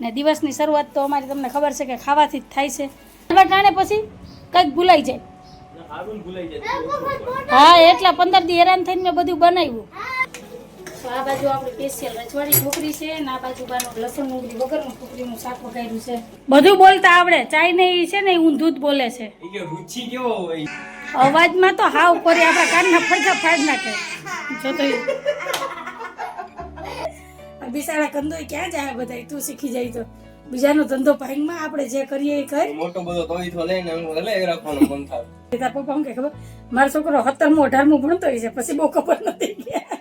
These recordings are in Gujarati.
ને દિવસની શરૂઆત તો અમારી તમને ખબર છે કે ખાવાથી જ થાય છે. ટાણે પછી કંઈક ભૂલાઈ જાય. હા એટલા પંદર દી હેરાન થઈને મેં બધું બનાવ્યું. તો આ બાજુ આપણે સ્પેશિયલ રજવાડી ઢોકળી છે ને આ બાજુ બાનું લસણ ડુંગળી વગરનું ઢોકળીનું શાક વઘાર્યું છે. બધું બોલતા આવડે. ચાય ને છે ને ઊંધું જ બોલે છે. રુચિ કેવો હોય? અવાજમાં તો હાવ કરી આપણા કાનના ફડકા ફાડ નાખે. જો આ કંદોય ક્યાં જાય બધા તું શીખી જાય તો. બીજાનો ધંધો ભાઈમાં આપણે જે કરીએ એ કર. મોટો બધો તોય તો લઈને હલે રાખવાનું મન થાય. તારા પપ્પા કે ખબર? મારો છોકરો સત્તરમું અઢારમું ભણતો હોય છે પછી બહુ ખબર નથી. હાલો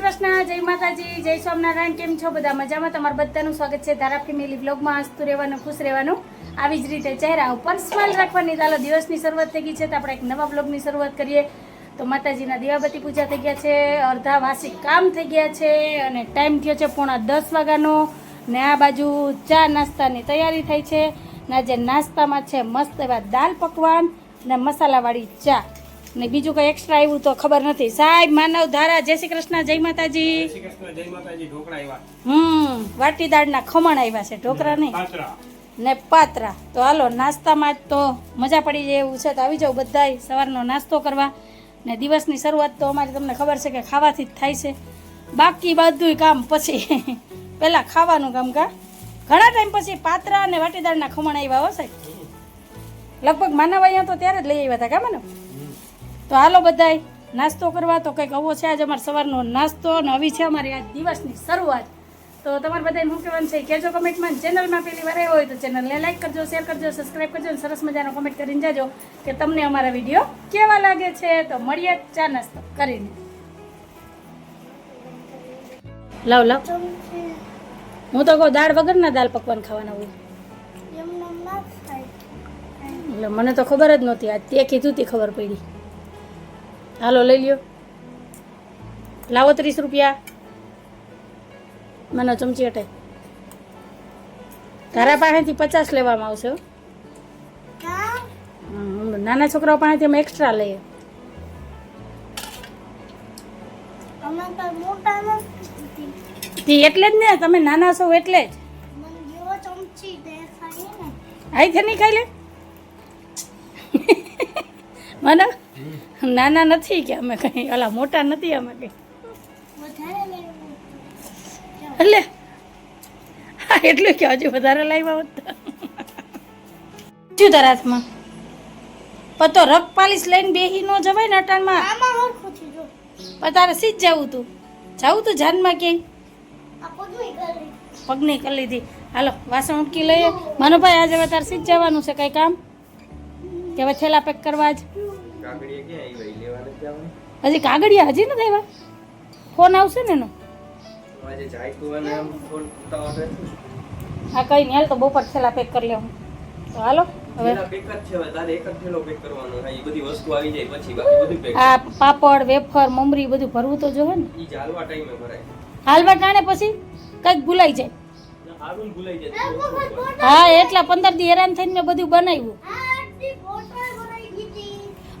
કૃષ્ણ, જય માતાજી, જય સ્વામિનારાયણ, કેમ છો બધા મજામાં? તમારું બધાનું સ્વાગત છે ધારા ફેમિલી બ્લોગમાં. હસતું રહેવાનું, ખુશ રહેવાનું. આવી જ રીતે ચહેરા ઉપર સ્માઇલ રાખવાની. ચાલો, દિવસની શરૂઆત થઈ ગઈ છે તો આપણે એક નવા બ્લોગની શરૂઆત કરીએ. તો માતાજીના દીવાબત્તી પૂજા થઈ ગયા છે અડધા વાસી કામ થઈ ગયા છે અને ટાઈમ થયો છે પોણા દસ વાગ્યાનો. ને આ બાજુ ચા નાસ્તાની તૈયારી થઈ છે. ને આજે નાસ્તામાં છે મસ્ત એવા દાલ પકવાન ને મસાલાવાળી ચા. ને બીજું કઈ એક્સ્ટ્રા આવ્યું તો ખબર નથી. સાહેબ માનવ ધારા જય શ્રી કૃષ્ણ જય માતાજી. હમ વાટી દાળ વાટીદાળના ખમણ આવ્યા છે ઢોકરા નહીં. ને પાત્રા. તો હાલો નાસ્તામાં જ તો મજા પડી જાય એવું છે તો આવી જાઓ બધાય સવારનો નાસ્તો કરવા. ને દિવસની શરૂઆત તો અમારી તમને ખબર છે કે ખાવાથી જ થાય છે. બાકી બધુંય કામ પછી. પહેલાં ખાવાનું કામ કા? ઘણા ટાઈમ પછી પાત્રા અને વાટીદાળના ખમણ આવ્યા હો સાહેબ. લગભગ માનવ અહીંયા તો ત્યારે જ લઈ આવ્યા હતા કા માનવ? તો હાલો બધાય નાસ્તો કરવા તો કંઈક આવો છે આજે અમારે સવારનો નાસ્તો અને આવી છે અમારી આજ દિવસની શરૂઆત. તો તમારે બધાને શું કહેવાનું છે કહેજો કમેન્ટમાં. ચેનલમાં પહેલી વાર આવ્યો હોય તો ચેનલને લાઈક કરજો શેર કરજો સબસ્ક્રાઈબ કરજો અને સરસ મજાનો કમેન્ટ કરીને જાજો કે તમને અમારા વીડિયો કેવા લાગે છે. તો મળીએ ચા નાસ્તો કરીને. લાવ લાવ. હું તો કહું દાળ વગરના દાળ પકવાન ખાવાના હોય. એટલે મને તો ખબર જ નહોતી આ તે કીધું તી ખબર પડી. હાલો લઈ લ્યો. લાવો ત્રીસ રૂપિયા. મને ચમચી અટે તારા પાસેથી પચાસ લેવામાં આવશે નાના છોકરાઓ પાસેથી અમે એક્સ્ટ્રા લઈએ. એટલે જ ને તમે નાના છો એટલે જ. આઈ છે નહીં ખાઈ લે? મને? નાના નથી કે અમે કઈ ઓલા મોટા નથી અમે કઈ. એટલે? હા એટલું કે હજુ વધારે લાવ્યા હોત. શું તારા હાથમાં પતો રગ પાલીસ લઈને બેહી ન જવાય ને અટાણમાં. પણ તારે સીજ જવું તું? જવું તું જાનમાં ક્યાંય? પગની કરી લીધી. હાલો વાસણ ઉટકી લઈએ. મનુભાઈ આજે તારે સીજ જવાનું છે કઈ કામ? કે હવે થેલા પેક કરવા જ? હજી કાગળિયા હજી નથી આવ્યા? ફોન આવશે ને એનો? આજે જાયકુ અને આમ ફોન ઉતાવળ રહેશે. હા કઈ નહીં હાલ તો બપોર થેલા પેક કરી લેવું તો હાલો હવે. પેલા પેક જ છે હવે તારે એક જ થેલો પેક કરવાનો હા એ બધી વસ્તુ આવી જાય પછી બાકી બધું પેક આ પાપડ વેફર મમરી બધું ભરવું તો જોવે ને? ઈ ચાલવા ટાઈમે ભરાય. હાલવા ટાણે પછી કંઈક ભૂલાઈ જાય. ભૂલાઈ જાય. હા એટલા પંદર દી હેરાન થઈને મેં બધું બનાવ્યું.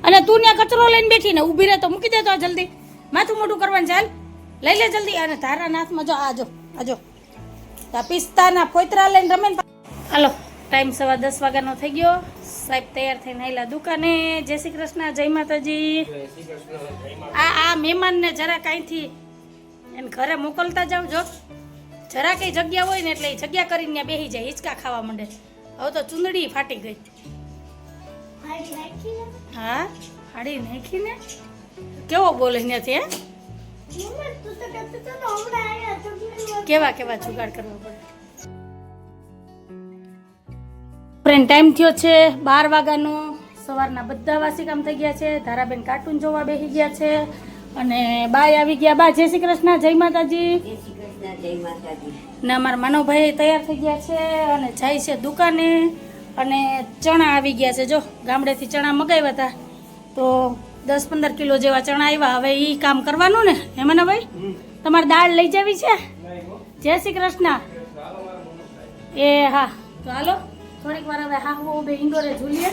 અને તું ત્યાં કચરો લઈને બેઠી ને ઊભી રહે તો મૂકી દે તો જલ્દી. માથું મોટું કરવાનું ચાલ. લઈ લે જલ્દી અને તારા નાથમાં જો આજો આજો આ પિસ્તાના ફોતરા લઈને રમે હાલો, ટાઈમ સવા દસ વાગ્યાનો થઈ ગયો. સાહેબ તૈયાર થઈને આવેલા દુકાને. જય શ્રી કૃષ્ણ, જય માતાજી. આ આ મહેમાનને જરા કાંઈથી એને ઘરે મોકલતા જાવ, જો. જરા કંઈ જગ્યા હોય ને એટલે એ જગ્યા કરીને બેસી જાય, હિંચકા ખાવા માંડે. હવે તો ચૂંદડી ફાટી ગઈ. હા? હાડી નાખીને? કેવો બોલે ત્યાંથી હે? કેવા કેવા જુગાડ કરવા પડે? ફ્રેન્ડ ટાઈમ થયો છે બાર વાગ્યાનો. સવારના બધા વાસી કામ થઈ ગયા છે. ધારાબેન કાર્ટૂન જોવા બેસી ગયા છે. અને બાય આવી ગયા બા. જય શ્રી કૃષ્ણ જય માતાજી. જય શ્રી કૃષ્ણ જય માતાજી. ને અમારા માનવભાઈ તૈયાર થઈ ગયા છે અને જાય છે દુકાને. અને ચણા આવી ગયા છે જો ગામડેથી ચણા મગાવ્યા હતા. તો દસ પંદર કિલો જેવા ચણા આવ્યા. હવે એ કામ કરવાનું ને હેમાના ભાઈ તમારે દાળ લઈ જવી છે? જય શ્રી કૃષ્ણ. એ હા તો હાલો થોડીક વાર હવે હા હું બે ઇન્ડોરે ઝૂલીએ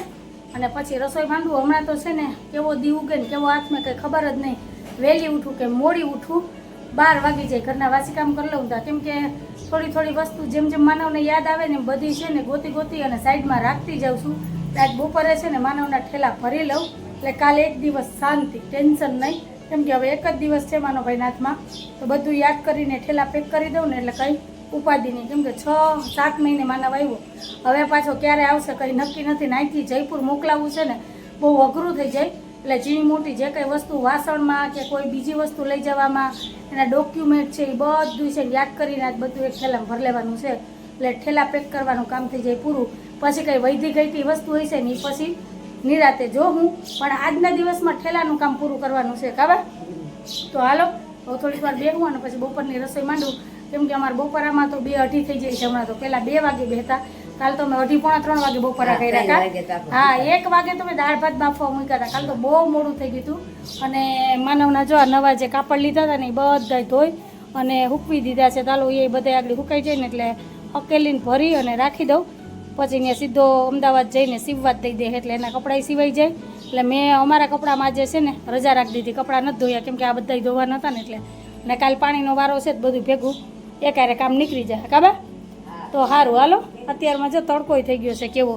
અને પછી રસોઈ માંડવું. હમણાં તો છે ને કેવો દી ઉગે ને કેવો હાથમાં કંઈ ખબર જ નહીં. વહેલી ઉઠું કે મોડી ઉઠું? બાર વાગી જાય, ઘરના વાસી કામ કરી લઉં તા કેમ કે થોડી થોડી વસ્તુ જેમ જેમ માનવને યાદ આવે ને બધી છે ને ગોતી ગોતી અને સાઈડમાં રાખતી જાઉં છું. આજ બપોરે છે ને માનવના ઠેલા ભરી લઉં, એટલે કાલે એક દિવસ શાંતિ, ટેન્શન નહીં. કેમ કે હવે એક જ દિવસ છે માનવભાઈ નાથમાં, તો બધું યાદ કરીને ઠેલા પેક કરી દઉં ને એટલે કંઈ ઉપાધિ નહીં. કેમ કે છ, સાત મહિને માનવ આવ્યો. હવે પાછો ક્યારે આવશે કંઈ નક્કી નથી. નાઈથી જયપુર મોકલાવવું છે ને, બહુ અઘરું થઈ જાય. એટલે ઝીણી મોટી જે કંઈ વસ્તુ વાસણમાં કે કોઈ બીજી વસ્તુ લઈ જવામાં, એના ડોક્યુમેન્ટ છે એ બધું છે યાદ કરીને આજ બધું એક ઠેલામાં ભરી લેવાનું છે. એટલે ઠેલા પેક કરવાનું કામ થઈ જાય પૂરું. પછી કંઈ વૈધી ગઈતી વસ્તુ હોય છે ને એ પછી નિરાતે જો હું પણ આજના દિવસમાં ઠેલાનું કામ પૂરું કરવાનું છે, ખબર? તો હાલો, હવે થોડીક વાર બેહું અને પછી બપોરની રસોઈ માંડું. કેમ કે અમારે બપોરામાં તો બે અઢી થઈ જાય છે, હમણાં તો પહેલાં બે વાગે બેહતા. કાલ તો મેં અઢી પોણા ત્રણ વાગે બપોરા કર્યા હતા હા એક વાગે તો મેં દાળ ભાત બાફવા મૂક્યા હતા કાલ તો બહુ મોડું થઈ ગયું હતું અને માનવના જો નવા જે કાપડ લીધા હતા ને એ બધા ધોઈ અને હૂકવી દીધા છે. ચાલો એ બધા આગળ હુકાઈ જાય ને એટલે અકેલીને ભરી અને રાખી દઉં. પછી ને સીધો અમદાવાદ જઈને સીવવા જ દઈ દે. એટલે એના કપડાં સિવાય જાય. એટલે મેં અમારા કપડામાં જે છે ને રજા રાખી દીધી. કપડાં નથી ધોયા કેમ કે આ બધા ધોવા નતા ને એટલે. અને કાલ પાણીનો વારો છે જ બધું ભેગું. એકારે કામ નીકળી જાય. કાબા તો સારું હાલો. અત્યારમાં જો તડકોય થઈ ગયો છે કેવો?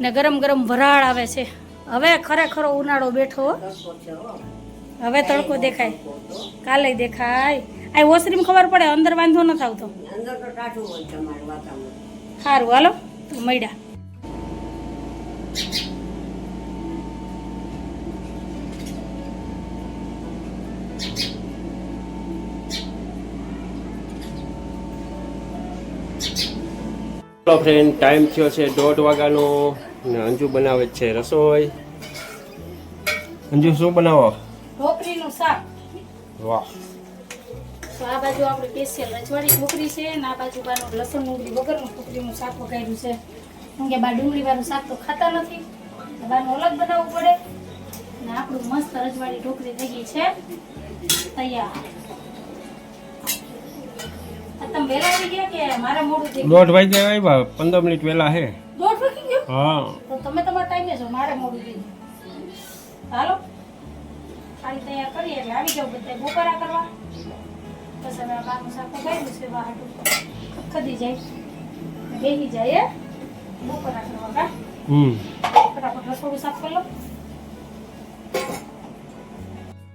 ને ગરમ ગરમ વરાળ આવે છે. હવે ખરેખરો ઉનાળો બેઠો. હવે તડકો દેખાય. કાલે દેખાય. આ ઓસરીમ ખબર પડે? અંદર વાંધો ન આવતો અંદર તો ટાઢું હોય તમારું વાતાવરણ. સારું હાલો. મળ્યા. હેલો ફ્રેન્ડ ટાઈમ થયો છે દોઢ વાગ્યાનો ને અંજુ બનાવે છે રસોઈ. અંજુ શું બનાવો? ઢોકળીનું શાક. વાહ. તો આ બાજુ આપણે સ્પેશિયલ રજવાડી ઢોકળી છે ને આ બાજુ બાનું લસણ ડુંગળી વગરનું ઢોકરીનું શાક વગાડ્યું છે. કેમ કે બા ડુંગળીવાળું શાક તો ખાતા નથી બાનું અલગ બનાવવું પડે. ને આપણું મસ્ત રજવાડી ઢોકળી થઈ ગઈ છે. તૈયાર. દોઢ વાગે આવ્યા પંદર મિનિટ વહેલા હે. દોઢ વાગી ગયો? હા. તો તમે તમારા ટાઈમે છો મારે મોડું થઈ હાલો. ખાલી તૈયાર કરીએ એટલે આવી જાવ બધા બપોરા કરવા. બસ હવે આ બાનું શાક પકાવ્યું છે વાહાટું ખદી જાય. બેહી જાય? બપોરા કરવા કા? હમ. ફટાફટ રસોડું સાફ કરી લો.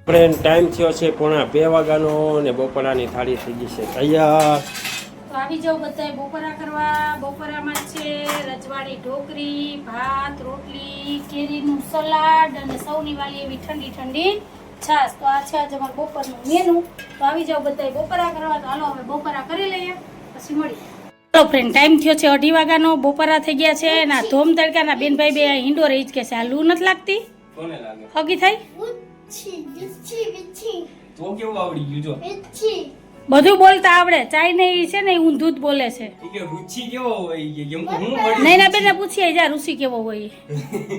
ફ્રેન્ડ ટાઈમ થયો છે પોણા બે વાગ્યાનો ને બપોરાની થાળી થઈ ગઈ છે. તૈયાર. તો આવી જાવ બધા બપોરા કરવા. બપોરામાં છે રજવાડી ઢોકરી ભાત રોટલી કેરીનું સલાડ અને સૌની વાલી એવી ઠંડી ઠંડી છાશ. તો આ છે આજે અમારું બપોરનું મેનુ તો આવી જાવ બધા બપોરા કરવા. તો હાલો હવે બપોરા કરી લઈએ. પછી મળીએ. ચાલો ફ્રેન્ડ ટાઈમ થયો છે અઢી વાગ્યાનો. બપોરા થઈ ગયા છે. આ ધોમ તડકાના બેનભાઈ બે હિંડો રહી જ કે છે. આ લૂ નથી લાગતી? કોને તો કેવું આવડી ગયું જો બધું બોલતા આવડે. ચાય ને ઈ છે ને ઊંધું જ બોલે છે. ઈ કે રુચિ કેવો હોય? કે કેમ કે હું ના બેને પૂછીએ જા ઋષિ કેવો હોય?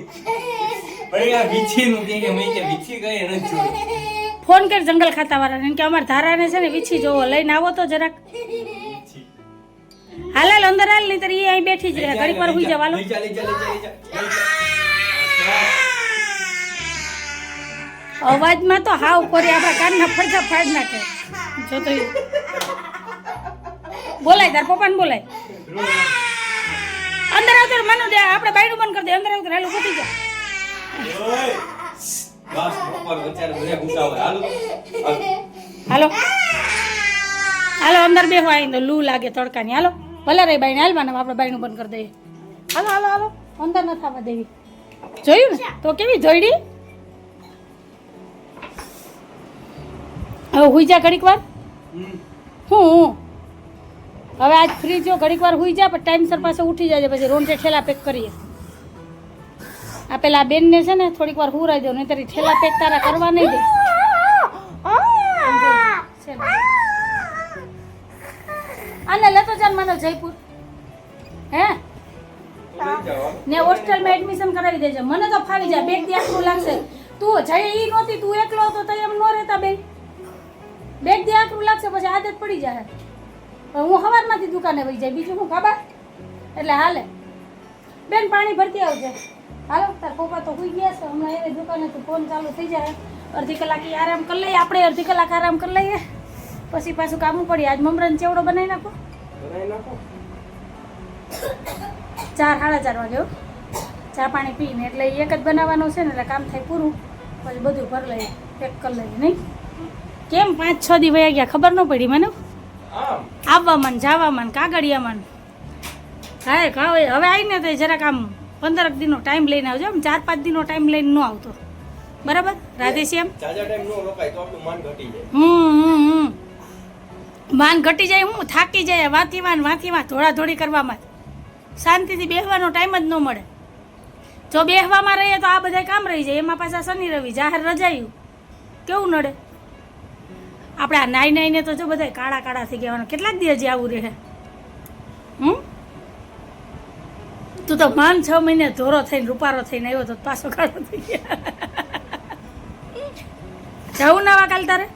ભાઈ આ વીછી નું કે કે મેં કે વીછી ગઈ ન જોઈ. ફોન કર જંગલ ખાતા વાળાને કે અમારા ધારાને છે ને વીછી જોવો. લઈને આવો તો જરાક. હાલ હાલ અંદર હાલ નહીં એ અહીં બેઠી જ રહે. ઘડીક વાર હુઈ જાવ ચાલી ચાલી ચાલી લઈ અવાજમાં તો હાવ કોરી આપણા કાનના ફડકા ફાડ નાખે. જો તો બોલાય તાર પપ્પાને બોલાય. અંદર આવતો માનો દે આપણે બાયડું બંધ કરી દે અંદર આવતો હાલું ગોતી જા. હાલો. હાલો. અંદર બેહો આવીને તો લૂ લાગે તડકાની. હાલો ભલે રે બાઈને હાલવાના આપણે બાઈનું બંધ કરી દઈએ. હાલો હાલો હાલો. અંદર નથી આવવા દેવી. જોયું ને? તો કેવી જોઈડી હવે હુઈ જા ઘડીક વાર? હું હું. હવે આજ ફ્રી જો ઘડીક વાર હુઈ જા પણ ટાઈમસર પાસે ઉઠી જાય પછી રોંઢે ઠેલા પેક કરીએ. આ પેલા બેનને છે ને થોડીક વાર હુરાઈ દો નહીં તારી ઠેલા પેક તારા કરવા નહીં દે. અને આને લેતો ચાલ મને જયપુર. હે? ને હોસ્ટેલમાં એડમિશન કરાવી દેજે. મને તો ફાવી જાય બેગ દી આખું લાગશે. તું જઈ ઈ નહોતી તું એકલો હતો તો એમ ન રહેતા બે દી આખું લાગશે પછી આદત પડી જાય હું સવારમાંથી દુકાને વહી જાય બીજું હું ખાબા એટલે હાલે. બેન પાણી ભરતી આવજે. હાલો તાર પપ્પા તો હોઈ ગયા છે. હમણાં એને દુકાને તો ફોન ચાલુ થઈ જાય. અડધી કલાક આરામ કરી લઈએ આપણે અડધી કલાક આરામ કરી લઈએ. પછી પાછું કામું પડી આજ મમરાને ચેવડો બનાવી નાખો. બનાવી નાખો. ચાર સાડા ચાર વાગે ચા પાણી પીને એટલે એક જ બનાવવાનું છે ને એટલે કામ થાય પૂરું. પછી બધું ભરી લઈએ પેક કરી લઈએ નહીં? કેમ પાંચ છ દી વયા ગયા? ખબર ન પડી મને? આવવા આવવામાં જવા મન કાગળિયા મન. હા હવે હવે આવીને તો જરાક આમ પંદર દિનનો ટાઈમ લઈને આવજો. આમ ચાર પાંચ દિનનો ટાઈમ લઈને ન આવતો. બરાબર? રાધેશ્યામ? માન હમ હમ હમ. માન ઘટી જાય હું થાકી જાય વાંતીમાં ને વાંતીમાં ધોળાધોળી કરવામાં. શાંતિથી બેસવાનો ટાઈમ જ ન મળે. જો બેસવામાં રહીએ તો આ બધા કામ રહી જાય. એમાં પાછા શનિ રવિ જાહેર રજાયું. કેવું નડે? આપણે આ નાઈ નાઈને તો જો બધા કાળા કાળા થઈ ગયા કેટલાક દિવસ આવું રહે? હમ? તું તો માન છ મહિને ધોરો થઈને રૂપારો થઈને આવ્યો તો પાછો કાળો થઈ ગયા. જવું નવા કાલ તારે?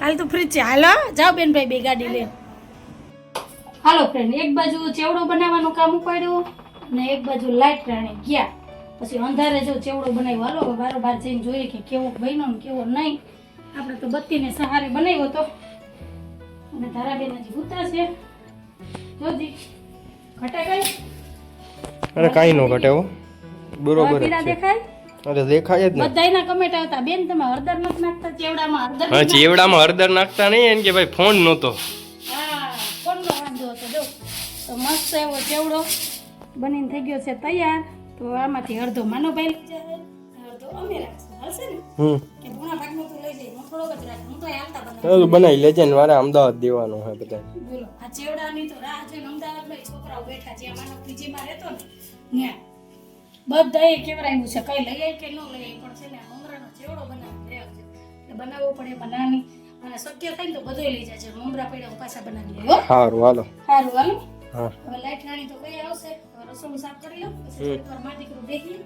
કાલ તો ફ્રી છે. હાલો જાઓ બેન ભાઈ બે ગાડી લે હાલો ફ્રેન્ડ એક બાજુ ચેવડો બનાવવાનું કામ ઉપાડ્યું ને એક બાજુ લાઈટ રાણી ગયા. પછી અંધારે જો ચેવડો બનાવ્યો. હાલો બારો બાર જઈને જોઈએ કે કેવો બન્યો ને કેવો નહીં. આપણે તો બત્તીને સહારે બનાવ્યો હતો અને ધારાબેન હજી ઉતા છે જોજી ઘટે કઈ અરે કાંઈ નો ઘટે હો. બરોબર છે. દેખાય? અરે દેખાય જ ને. બધાયના કમેન્ટ આવતા બેન તમે હળદર નથી નાખતા? ચેવડામાં હળદર હા ચેવડામાં હળદર નાખતા નહીં એમ કે ભાઈ ફોન નહોતો. હા કોણનો વાંધો હતો. જો તો મસ્ત એવો ચેવડો બનીને થઈ ગયો છે તૈયાર. તો આમાંથી અડધો માનો ભાઈ અડધો અમે રાખશું. હાલશે ને? હમ. તું બનાવું. લેજે ને મારે અમદાવાદ દેવાનું હે બધા. બોલો આ ચેવડાની તો રાહ જોઈને અમદાવાદમાં છોકરાઓ બેઠા છે માનો પીજીમાં રહેતો ને ત્યાં બધાએ કેવરાયું છે કઈ લઈ કે ન લઈ પણ છે ને મમરાનો ચેવડો બનાવી રહ્યો છે. એટલે બનાવવો પડે બનાવી અને શક્ય થાય ને તો બધોય લઈ જાય છે મમરા પડ્યા હું પાછા બનાવી લઈ સારું હાલો. સારું હાલો. હવે લાઈટ રાણી તો કઈ આવશે? રસોડું સાફ કરી લઉં પછી માટી દીકરો બેસી.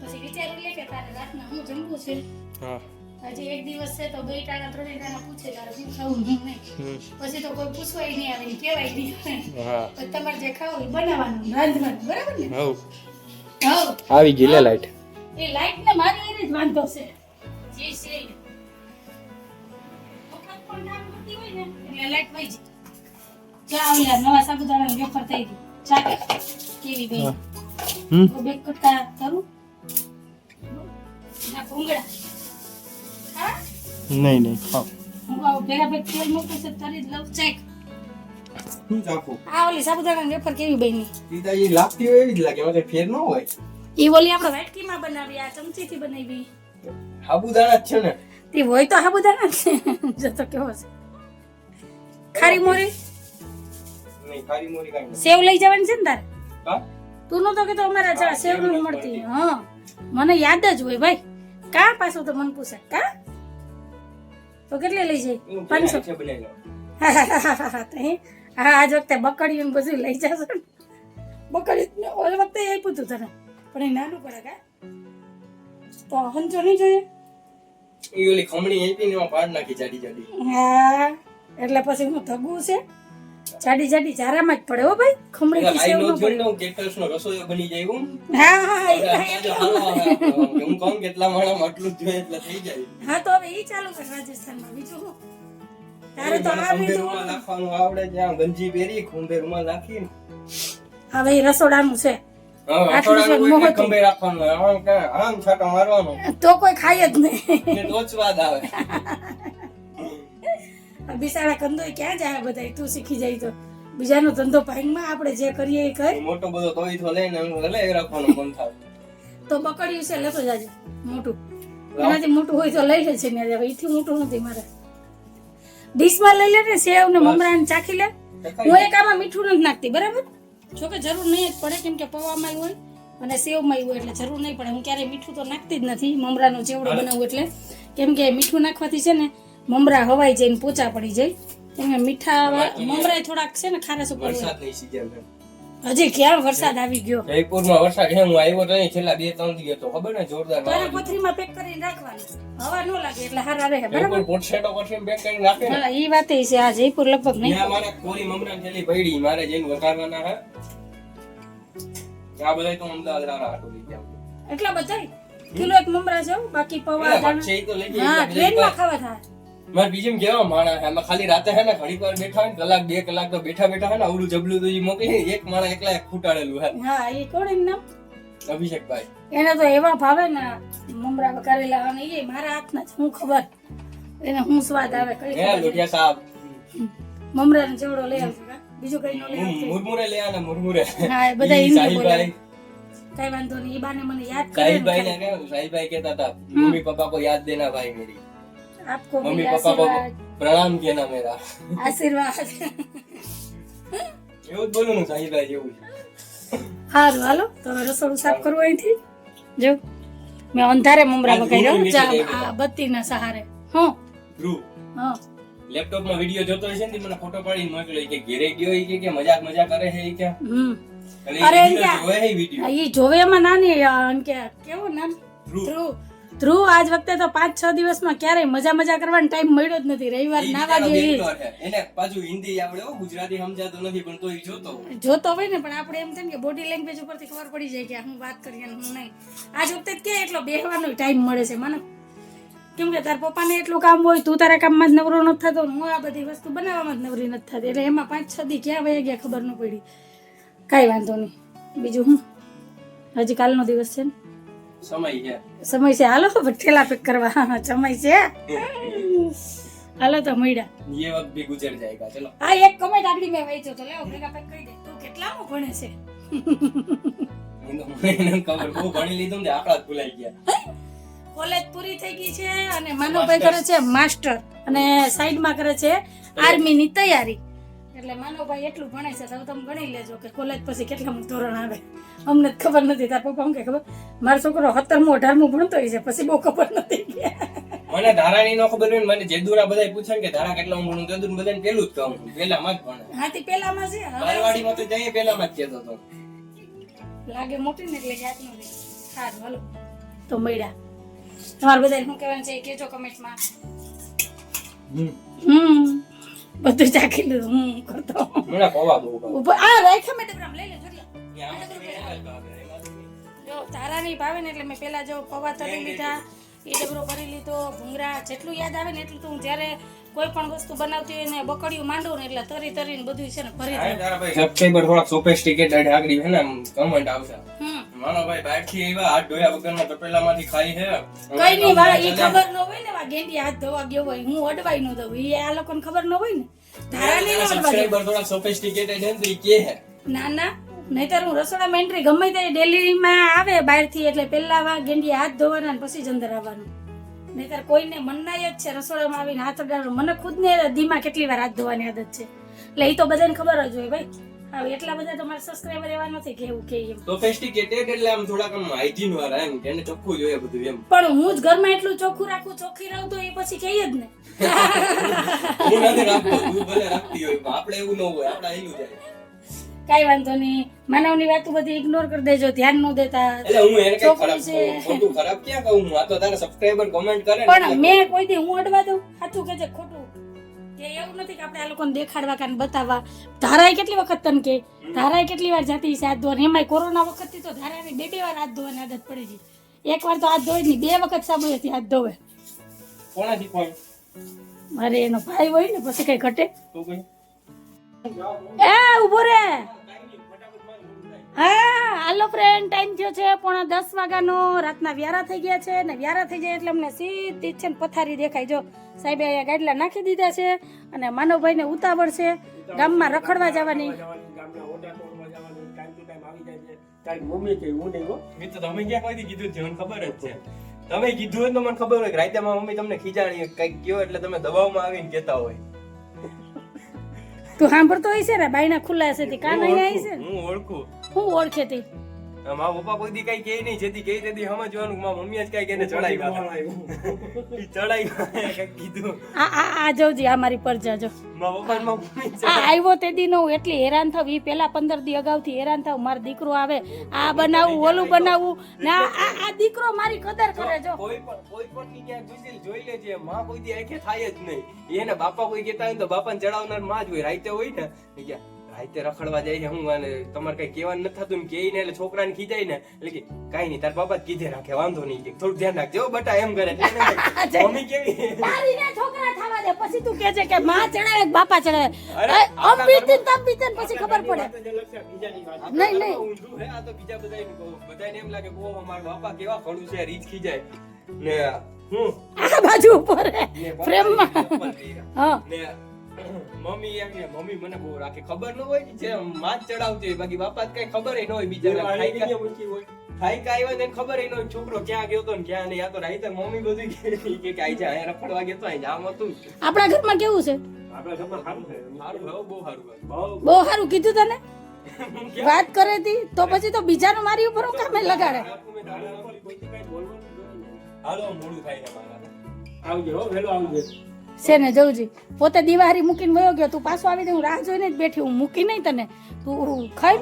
પછી વિચારી લે કે તારે રાતના હું જમવું છે? હા. હજી એક દિવસ છે તો બે ટાણા ત્રણ ટાણા પૂછે તારે શું ખાવું નહીં? પછી તો કોઈ પૂછવાય નહીં આવે ને કહેવાય નહીં હા. તમારે જે ખાવું બનાવવાનું રાંધવાનું બરાબર ને? હવ. હા આવી ગઈ લે લાઈટ. એ લાઈટ ને મારી એને જ વાંધો છે. જે ઓલા નવા સાબુદાણા વેફર થઈ ગઈ. ચાલે કેવી તો બેક કરતા કરું. ના ભૂંગળા. નહીં નહીં ખાવ ભેગા ભેગ તેલ મૂકું છે તરી જ ચેક. શું ચાખું? આ ઓલી સાબુદાણાની વેફર કેવી બની? એ લાગતી હોય એવી જ લાગે એમાં ફેર ન હોય. ઈ ઓલી આપણે વાટકીમાં બનાવી આ ચમચીથી બનાવી. સાબુદાણા જ છે ને. તે હોય તો સાબુદાણા જ છે. જતો કેવો છે. ખારી મોરી? નહીં ખારી મોરી કાંઈ સેવ લઈ જવાની છે ને તારે? હા? તું નતો કે તો અમારા ચા સેવનું મળતી. હા. મને યાદ જ હોય ભાઈ. કા પાછું તો મન પૂછે કા? તો કેટલી લઈ જાય પાંચસો. હે? આજ વખતે બકડીયું બધું લઈ જશો બકડી ઓલ વખતે આપ્યું હતું તને. પણ એ નાનું પડે કા. તો હંચો નહીં જોઈએ? એ ઓલી ખમણી આપી ને એમાં પાડ નાખી જાડી જાડી. હા એટલે પછી હું થગું છે. જાડી જાડી ચારામાં જ પડે હો ભાઈ. ખમણી થી સેવ નો લઉં કેટર્સ નો રસોઈયો બની જાય હું હા હા હા, કોમ કેટલા માણા આટલું જોઈએ એટલે થઈ જાય. હા તો હવે ઈ ચાલુ કર રાજસ્થાનમાં. બીજું હું તારે તો આ બીજું નાખવાનું આવડે ત્યાં ગંજી પહેરી ખુંબે રૂમાલ નાખીને. હવે રસોડાનું છે. તો કોઈ ખાય જ નહીં. આવે. બિસાડા કંદો ક્યાં જાય બધા તું શીખી જાય તો. બીજાનો ધંધો ભાંગમાં આપણે જે કરીએ એ કર. મોટો બધો તોય તો લઈને આમ રાખવાનો મન થાય. તો બકડ્યું છે લેતો જાજે. મોટું. એનાથી મોટું હોય તો લઈ લે છે ને એથી મોટું નથી મારે. ડીશમાં લઈ લે ને સેવ ને મમરા ને ચાખી લે. હું એક આમાં મીઠું નથી નાખતી બરાબર? જો કે જરૂર નહીં જ પડે કેમ કે પવામાં હોય અને સેવમાં હોય એટલે જરૂર નહીં પડે. હું ક્યારેય મીઠું તો નાખતી જ નથી મમરાનો ચેવડો બનાવું એટલે. કેમ કે મીઠું નાખવાથી છે ને મમરા હવાઈ જઈને પોચા પડી જાય. એમ મીઠા મમરા થોડાક છે ને ખારા ઉપર. હજી ક્યાં વરસાદ આવી ગયો? જયપુરમાં વરસાદ. છે હું આવ્યો તો છેલ્લા બે ત્રણ દી હતો ખબર ને જોરદાર તો એને વાવાઝોડું. પથરીમાં પેક કરીને રાખવાનું. હવા ન લાગે એટલે હારા રહે બરાબર? પોટસેટો પછી પેક કરીને રાખે હા ઈ વાત એ છે આ જયપુર લગભગ નહીં. આ મારે કોરી મમરા થેલી પડી મારે જઈને વધારવાના હે. આ બધાય તો અમદાવાદ રારા આટો લઈ ગયા. એટલા બધા કિલો એક મમરા છે બાકી પૌવા હા ટ્રેનમાં ખાવા થાય. મારે બીજું કેવા માણા હે ખાલી રાતે હે ને ઘડી વાર બેઠા હોય કલાક બે કલાક તો બેઠા બેઠા હે ને આવડું જબલું તો મોકલી એક માણા એકલા એક ફૂટાડેલું હે. હા એ કોણે નામ. અભિષેકભાઈ. એને તો એવા ભાવે ને મમરા કરેલા અને એ મારા હાથના હું ખબર. એને હું સ્વાદ આવે કઈ હે લોઢિયા સાહેબ મમરા ને જેવડો લઈ આવજો બીજું કઈ નો લઈ મુરમુરે લઈ આને મુરમુરે. હા બધા હિન્દી બોલે કઈ વાંધો નહીં ઈ બાને મને યાદ કરે સાહિબભાઈ ને કહ્યું સાહિબભાઈ કહેતા હતા મમ્મી પપ્પા કો યાદ દેના ભાઈ મેરી. को याद देना भाई मेरी આપકો मम्मी भी पापा को આશીર્વાદ प्रणाम कहना मेरा આશીર્વાદ એવું જ બોલું ને સાહિલ ભાઈ જેવું સારું હાલો તો હવે રસોડું સાફ કરવું અહીંથી જો મેં અંધારે મમરા આ વગાડ્યો ધૂળની જા નીચે આ બત્તીના સહારે હું ધ્રુવ હા લેપટોપ માં વિડીયો જોતો હશે ને તે મને ફોટો પાડીને મોકલ્યો કે ઘેરે ગયો ઈ કે કે મજાક મજાક કરે છે ઈ કે હમ અને અરે ઈ એમ video ક્યાં? જોવે છે ઈ video ઈ જોવે એમાં નાની અ, એમ કે કેવું નામ ધ્રુવ. ધ્રુવ આજ વખતે તો પાંચ છ દિવસમાં ક્યારેય મજા મજા કરવાનો ટાઈમ મળ્યો જ નથી. રવિવાર ના વાગે. એને પાછું હિન્દી આવડે ગુજરાતી સમજાતું નથી પણ તોય જોતો. જોતો હોય ને પણ આપણે એમ થાય કે બોડી લેંગ્વેજ ઉપરથી ખબર પડી જાય કે હું વાત કરીએ હું નહીં. આજ વખતે કે એટલો બેહવાનો ટાઈમ મળે છે મને. કેમ કે તાર પપ્પાને એટલું કામ હોય તું તારા કામમાં જ નવરો નથી થતો હું આ બધી વસ્તુ બનાવવામાં જ નવરી નથી થતી. એટલે એમાં પાંચ છ દી ક્યાં વયા ગયા ખબર ન પડી. કાંઈ વાંધો નહીં. બીજું હું? હજી કાલનો દિવસ છે ને? સમય છે સમય છે હાલો હવે ઠેલા પેક કરવા હા, સમય છે હાલો તો મળ્યા ये वक्त भी गुजर जाएगा चलो આ એક કમેન્ટ આગળ મેં વાંચ્યો તો લેવો ભેગા પેક કરી દે તું કેટલામાં ભણે છે હું તો મને એને ખબર બહુ ભણી લીધું ને તે આંકડા જ ભૂલાઈ ગયા કોલેજ પૂરી થઈ ગઈ છે અને માનવભાઈ કરે છે માસ્ટર અને સાઈડમાં કરે છે આર્મીની તૈયારી એટલે માનવભાઈ એટલું ભણે છે તો તમે ગણી લેજો કે કોલેજ પછી કેટલામું ધોરણ આવે. અમને જ ખબર નથી તાર પપ્પા કે ખબર? મારો છોકરો સત્તરમું અઢારમું ભણતો હોય છે પછી બહુ ખબર નથી મને ધારાની નો ખબર હોય ને મને જેદુરા બધા પૂછે કે ધારા કેટલા હું ભણું જેદુર બધાને પેલું જ કહું પેલામાં જ ભણે. હાથી પેલામાં છે હવે બાલવાડીમાં તો જઈએ પેલામાં જ કહેતો હતો. લાગે મોટી ને એટલે યાદ ન સારું હાલો. તો મળ્યા. તમારે બધાને શું કહેવાનું છે એ કહેજો હમ. હમ. બધું ચાખી લીધું. હું કરતો. મને પૌવા બહુ આ રાખ્યા મેં ડબરામાં લઈ લે જોડિયા આમાં તો મેં એક જ ભાવે, એમાં તો નહીં. ભાવે ને એટલે મેં પેલા જો પવા તરી લીધા એ ડબરો ભરી લીધો ભૂંગરા જેટલું યાદ આવે ને એટલું તો હું જ્યારે કોઈ પણ વસ્તુ બનાવતી હોય ને બકડિયું માંડું ને એટલે તરી તરીને બધું છે ને ભરી દઉં. તારા સબસ્ક્રાઇબર થોડાક સોફિસ્ટિકેટેડ આગળ છે ને કમેન્ટ આવશે. હમ. માનો ભાઈ બહારથી આવ્યા હાથ ધોયા વગરના તપેલામાંથી ખાઈ છે કઈ નહીં એ ખબર ન હોય ને વા ગેંડી હાથ ધોવા ગયો હોય હું અડવાઈ ન દઉં એ આ લોકોને ખબર ન હોય ને. ન અડવા દઉં. સબસ્ક્રાઇબર સોફિસ્ટિકેટેડ છે તો કે છે ના ના નહીતર હું રસોડામાં એન્ટ્રી ગમે તે ડેલીમાં આવે બહારથી એટલે પહેલા વા ગેંડી હાથ ધોવાના ને પછી જ અંદર આવવાનું. નહીતર કોઈને મનાય જ છે રસોડામાં આવીને હાથ અડાડવાનું મને ખુદને ધીમા કેટલી વાર હાથ ધોવાની આદત છે. એટલે એ તો બધાને ખબર જ હોય ભાઈ. હા એટલા બધા તમારા સબસ્ક્રાઇબર એવા નથી કે એવું કે એમ સોફિસ્ટિકેટેડ એટલે આમ થોડાક આમ હાઇજીન વાળા એમ એને ચોખ્ખું જોઈએ બધું એમ. પણ હું જ ઘરમાં એટલું ચોખ્ખું રાખું ચોખ્ખી રહું તો એ પછી કહીએ જ ને. હું નથી રાખતો તું ભલે રાખતી હોય પણ આપણે એવું ન હોય આપણે આયલું જાય. કઈ વાંધો નહીં. માનવની વાતો બધી ઇગ્નોર કરી દેજો ધ્યાન ન દેતા. એટલે હું એને કઈ ખરાબ. ખોટું ખરાબ ક્યાં કહું? હું આ તો તારા સબસ્ક્રાઇબર કમેન્ટ કરે પણ મેં કોઈ દી હું અડવા દઉં? સાચું કે છે ખોટું. કે એવું નથી કે આપણે આ લોકોને દેખાડવા કાને બતાવવા. ધારાએ કેટલી વખત તને કે? ધારાએ કેટલી વાર જાતી છે હાથ ધોવાની એમાંય કોરોના વખતથી તો ધારાને બે બે વાર હાથ ધોવાની આદત પડી ગઈ. એક વાર તો હાથ ધોઈ નહીં બે વખત સાંભળ્યો હાથ ધોવે. કોણે શીખવાડ્યું મારે એનો ભાઈ હોય ને પછી કઈ ઘટે? એ ઊભો રે. હા હાલો ફ્રેન્ડ ટાઈમ થયો છે પોણા દસ વાગ્યાનો. રાતના વ્યારા થઈ ગયા છે ને વ્યારા થઈ જાય એટલે અમને સીધી છે ને પથારી દેખાય. જો સાહેબે અહીંયા ગાડલા નાખી દીધા છે અને માનવભાઈને ઉતાવળ છે ગામમાં રખડવા જવાની. તમે કીધું ખબર જ છે. તમે કીધું હોય તો મને ખબર હોય કે માં મમ્મી તમને ખીજાણી કંઈક કયો એટલે તમે દબાવમાં આવીને કેતા હોય. તું સાંભળતો હોય છે ને? બાયના ખુલ્લા છે કાન અહીંયા આવી છે? હું ઓળખું. હું ઓળખે તે મા પપ્પા કોઈ દી કઈ કે નહીં. જેથી કે તેથી સમજવાનું કે મારા મમ્મીએ જ કઈ એને ચડાવ્યા ઈ ચડાવ્યા કીધું. આ આ આ જોજી આ મારી પર જાજો. મા પપ્પા મા મમ્મી આ આવ્યો તે દી નો એટલી હેરાન થાવ ઈ પેલા પંદર દી અગાઉથી હેરાન થાવ મારો દીકરો આવે આ બનાવું ઓલું બનાવવું ને આ આ- દીકરો મારી કદર કરે જો. કોઈ પણ કોઈ પણ ની ક્યાં જોઈ જોઈ લેજે. મા કોઈ દી આખે થાય જ નહીં. એને બાપા કોઈ કહેતા હોય તો બાપાને ચડાવનારમાં જ હોય. રાઈતે હોય ને કે રાઈતે રખડવા જાય હું અને તમારે કઈ કહેવાનું નથી થતું ને કે ને એટલે છોકરાને ખીજાય ને એટલે કે કાઈ નહીં તાર બાપા કીધે રાખે વાંધો નહીં કે થોડું ધ્યાન રાખજો બટા એમ કરે મમ્મી કેવી? છોકરા થવા દે પછી તું કહે છે કે માં ચડાવે કે બાપા ચડાવે? આમ બીતી ને બીતી ને પછી ખબર પડે. નહીં, નહીં. ઊંધું હે, આ તો બીજા બધાયને કહું. બધાયને એમ લાગે કે ઓહો, મારા બાપા કેવા ખડું છે રીત ખીજાય. ને હું? આ બાજુ ઉપર ફ્રેમ ને રહ્યા. હા. ને મમ્મી એમ ને મમ્મી મને બહુ રાખે. ખબર ન હોય કે જે માં ચડાવતી હોય બાકી બાપા કઈ ખબર ન હોય બીજા ખાઈ ખાઈ કા ને ખબર ન હોય છોકરો ક્યાં ગયો તો ને ક્યાં નહીં. આ તો રાઈતર મમ્મી બધું કે કે આઈ જા અહીંયા રખડવા ગયો તો અહીં આમ હતું. આપણા ઘરમાં કેવું છે? સારું ભાવ બહુ સારું બહુ સારું કીધું તને? વાત કરે હતી તો પછી તો બીજાનું મારી ઉપર હું કામે લગાડે? હાલો મોડું થાય છે મારા આવજો હો વેલો આવજો. છે ને જવજી પોતે દિવાળી મૂકીને વયો ગયો તું પાછો આવીને હું રાહ જોઈને જ બેઠી હું મૂકી નહીં તને. તું ખાઈ.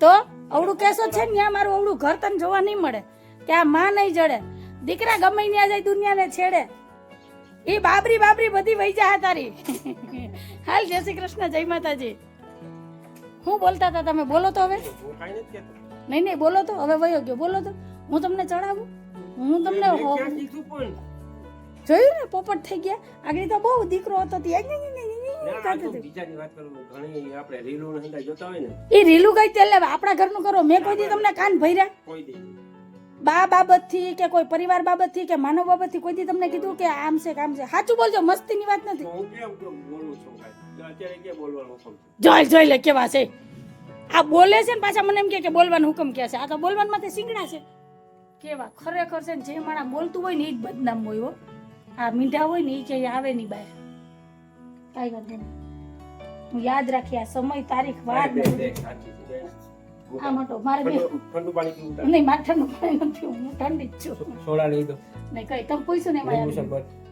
તો અવળું કેસો છે ને ત્યાં મારું અવળું ઘર તને જોવા નહીં મળે. ત્યાં માં નહીં જડે. દીકરા ગમે ત્યાં જાય દુનિયાને છેડે. એ બાબરી બાબરી બધી વહી જાય તારી. હાલ જય શ્રી કૃષ્ણ જય માતાજી. હું બોલતા હતા તમે બોલો તો હવે. નહીં નહીં બોલો તો હવે વયો ગયો. બોલો તો. હું તમને ચડાવું? હું તમને જોયું ને પોપટ થઈ ગયા. આગળ તો બહુ દીકરો હતો તે. એ રીલું ગઈ એટલે આપણા ઘરનું કરો. મેં કોઈ દી તમને કાન ભર્યા? બા બાબતથી કે કોઈ પરિવાર બાબતથી કે માનવ બાબતથી કોઈ દી તમને કીધું કે આમ છે કામ છે? સાચું બોલજો મસ્તીની વાત નથી? જોઈ જોઈ લે કેવા છે. આ બોલે છે ને પાછા મને એમ કે બોલવાનો હુકમ કે છે? આ તો બોલવાનું માથે સિંગડા છે. કેવા? ખરેખર છે ને જે માણા બોલતું હોય ને એ જ બદનામ હોય હો. આ મીંઢા હોય ને એ ક્યાંય આવે નહીં બહાર. કાંઈ વાંધો નહીં હું યાદ રાખી આ સમય તારીખ વાર. આ મોટો મારે બે. ઠંડુ ઠંડુ પાણી પીવું નહીં મારે ઠંડુ પાણી નથી હું ઠંડી જ છું. સોડા લઈ દો. નહીં કઈ તમે પૂછ્યું ને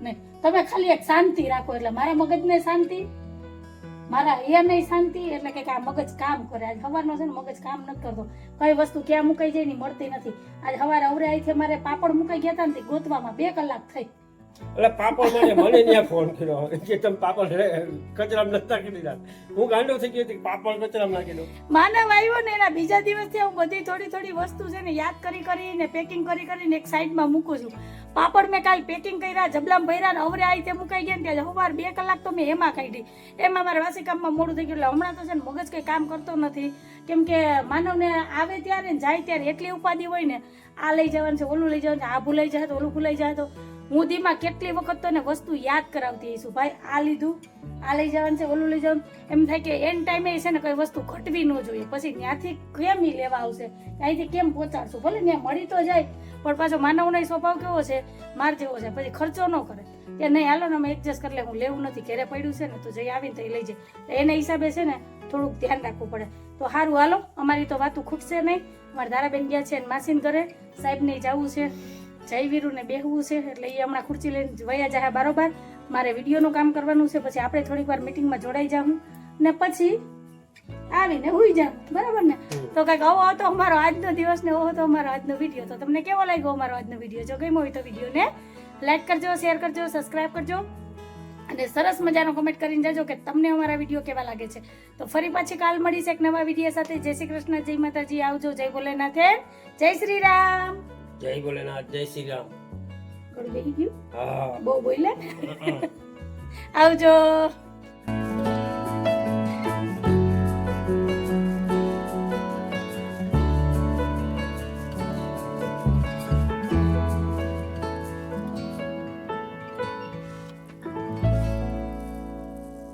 નહીં તમે ખાલી એક શાંતિ રાખો એટલે મારા મગજને શાંતિ મારા અહીંયા શાંતિ એટલે કે આ મગજ કામ કરે. આજ સવારનો છે ને મગજ કામ નથી કરતો. કઈ વસ્તુ ક્યાં મુકાઈ જાય ને મળતી નથી. આજ સવારે અવરે અહીંથી મારે પાપડ મુકાઈ ગયા હતા ને ગોતવામાં બે કલાક થઈ. એટલે પાપડ માટે મને ત્યાં ફોન કર્યો. કે તમે પાપડ કચરામાં નતા નાખી દીધા. હું ગાંડો થઈ ગયો પાપડ કચરામાં નાખી દો માનવ આવ્યો ને એના બીજા દિવસથી હું બધી થોડી થોડી વસ્તુ છે ને યાદ કરી કરીને પેકિંગ કરી કરીને એક સાઈડમાં મૂકું છું. પાપડ મેં કાલ પેકિંગ કર્યા, જબલામ ભર્યા અવરે આવી તે મુકાઈ ગયા ને સવાર બે કલાક તો મેં એમાં કાઢી. એમાં મારા વાસી કામમાં મોડું થઈ ગયું એટલે હમણાં તો છે ને મગજ કંઈ કામ કરતો નથી. કેમ કે માનવને આવે ત્યારે જાય ત્યારે એટલી ઉપાધિ હોય ને, આ લઈ જવાનું છે, ઓલું લઈ જવાનું છે, આ ભૂલાઈ જાય તો ઓલું ભૂલાઈ જાય તો હું ધીમા કેટલી વખત તને વસ્તુ યાદ કરાવતી હઈશું? ભાઈ, આ લીધું, આ લઈ જવાનું છે, ઓલું લઈ જવાનું. એમ થાય કે એન ટાઈમે છે ને કઈ વસ્તુ ઘટવી ન જોઈએ. પછી ત્યાંથી કેમ ઈ લેવા આવશે? અહીંથી કેમ પહોંચાડશું? ભલે ત્યાં મળી તો જાય, પણ પાછો માનવનો સ્વભાવ કેવો છે? માર જેવો છે. પછી ખર્ચો ન કરે. કે નહીં, હાલો ને અમે એડજસ્ટ કરી લે. હું લેવું નથી. ઘેરે પડ્યું છે ને, તો જઈ આવીને તો લઈ જાય એના હિસાબે છે ને, થોડુંક ધ્યાન રાખવું પડે. તો સારું હાલો. અમારી તો વાતું ખૂટશે નહીં. અમારા દારાબેન ગયા છે માસીન ઘરે. સાહેબને જવું છે. જય વીરુને બેહવું છે એટલે એ હમણાં ખુરચી લઈને વયા જાય બરોબર. મારે વિડીયોનું કામ કરવાનું છે પછી આપણે થોડીક વાર મિટિંગમાં જોડાઈ જાઉં ને પછી આવીને હુઈ જાઉં બરાબર ને? તો કંઈક આવો હતો અમારો આજનો દિવસ ને ઓહો તો અમારો આજનો વીડિયો તો તમને કેવો લાગ્યો અમારો આજનો વીડિયો જો ગમ્યો હોય તો વિડીયોને લાઈક કરજો શેર કરજો સબસ્ક્રાઈબ કરજો. અને સરસ મજાનો કમેન્ટ કરીને જજો કે તમને અમારા વીડિયો કેવા લાગે છે. તો ફરી પાછી કાલ મળીશ એક નવા વીડિયો સાથે. જય શ્રી કૃષ્ણ જય માતાજી આવજો જય ભોલેનાથે જય શ્રી રામ. જય ભોલેનાથ જય શ્રી રામ હા. બહુ બોલ્યા? આવજો.